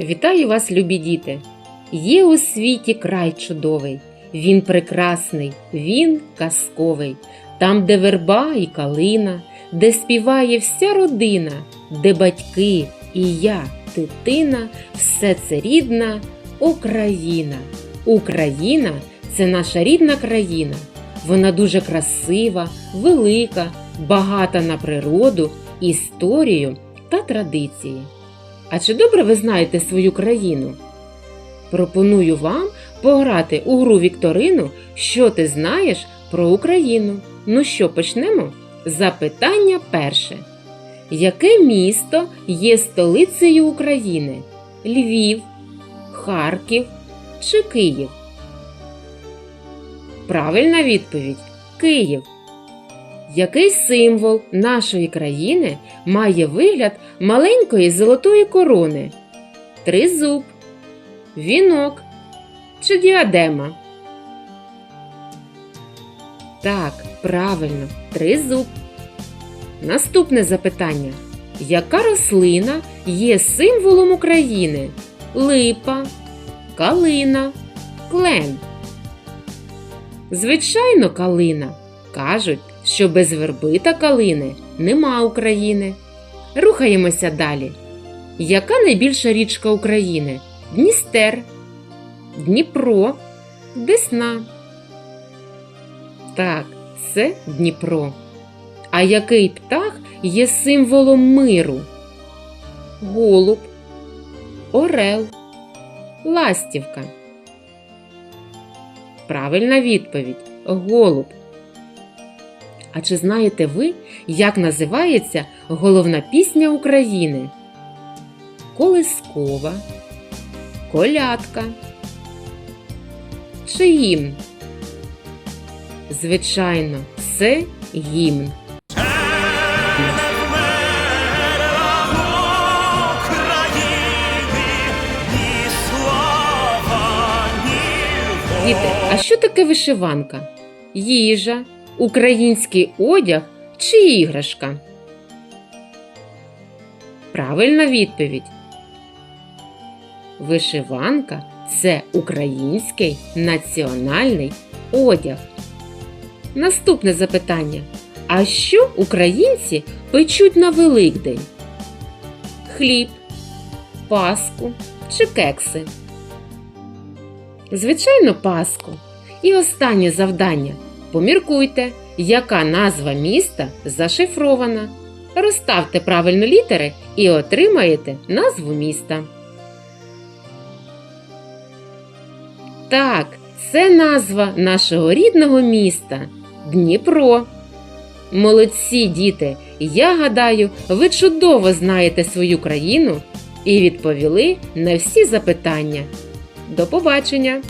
Вітаю вас, любі діти! Є у світі край чудовий, він прекрасний, він казковий, там, де верба і калина, де співає вся родина, де батьки і я, дитина, все це рідна Україна. Україна це наша рідна країна. Вона дуже красива, велика, багата на природу, історію та традиції. А чи добре ви знаєте свою країну? Пропоную вам пограти у гру Вікторину, що ти знаєш про Україну. Ну що, почнемо? Запитання перше. Яке місто є столицею України? Львів, Харків чи Київ? Правильна відповідь Київ. Який символ нашої країни має вигляд маленької золотої корони? Тризуб, вінок чи діадема? Так, правильно, тризуб. Наступне запитання. Яка рослина є символом України? Липа, калина, клен. Звичайно, калина. Кажуть, що без верби та калини нема України. Рухаємося далі. Яка найбільша річка України? Дністер, Дніпро, Десна. Так, це Дніпро. А який птах є символом миру? Голуб, Орел, Ластівка. Правильна відповідь голуб. А чи знаєте ви, як називається головна пісня України? Колискова, колядка чи гімн? Звичайно, це гімн. Діти, а що таке вишиванка? Їжа, український одяг чи іграшка? Правильна відповідь. Вишиванка це український національний одяг. Наступне запитання. А що українці печуть на Великдень? Хліб, паску чи кекси? Звичайно, паску. І останнє завдання. Поміркуйте, яка назва міста зашифрована. Розставте правильно літери і отримаєте назву міста. Так, це назва нашого рідного міста Дніпро. Молодці, діти! Я гадаю, ви чудово знаєте свою країну і відповіли на всі запитання. До побачення!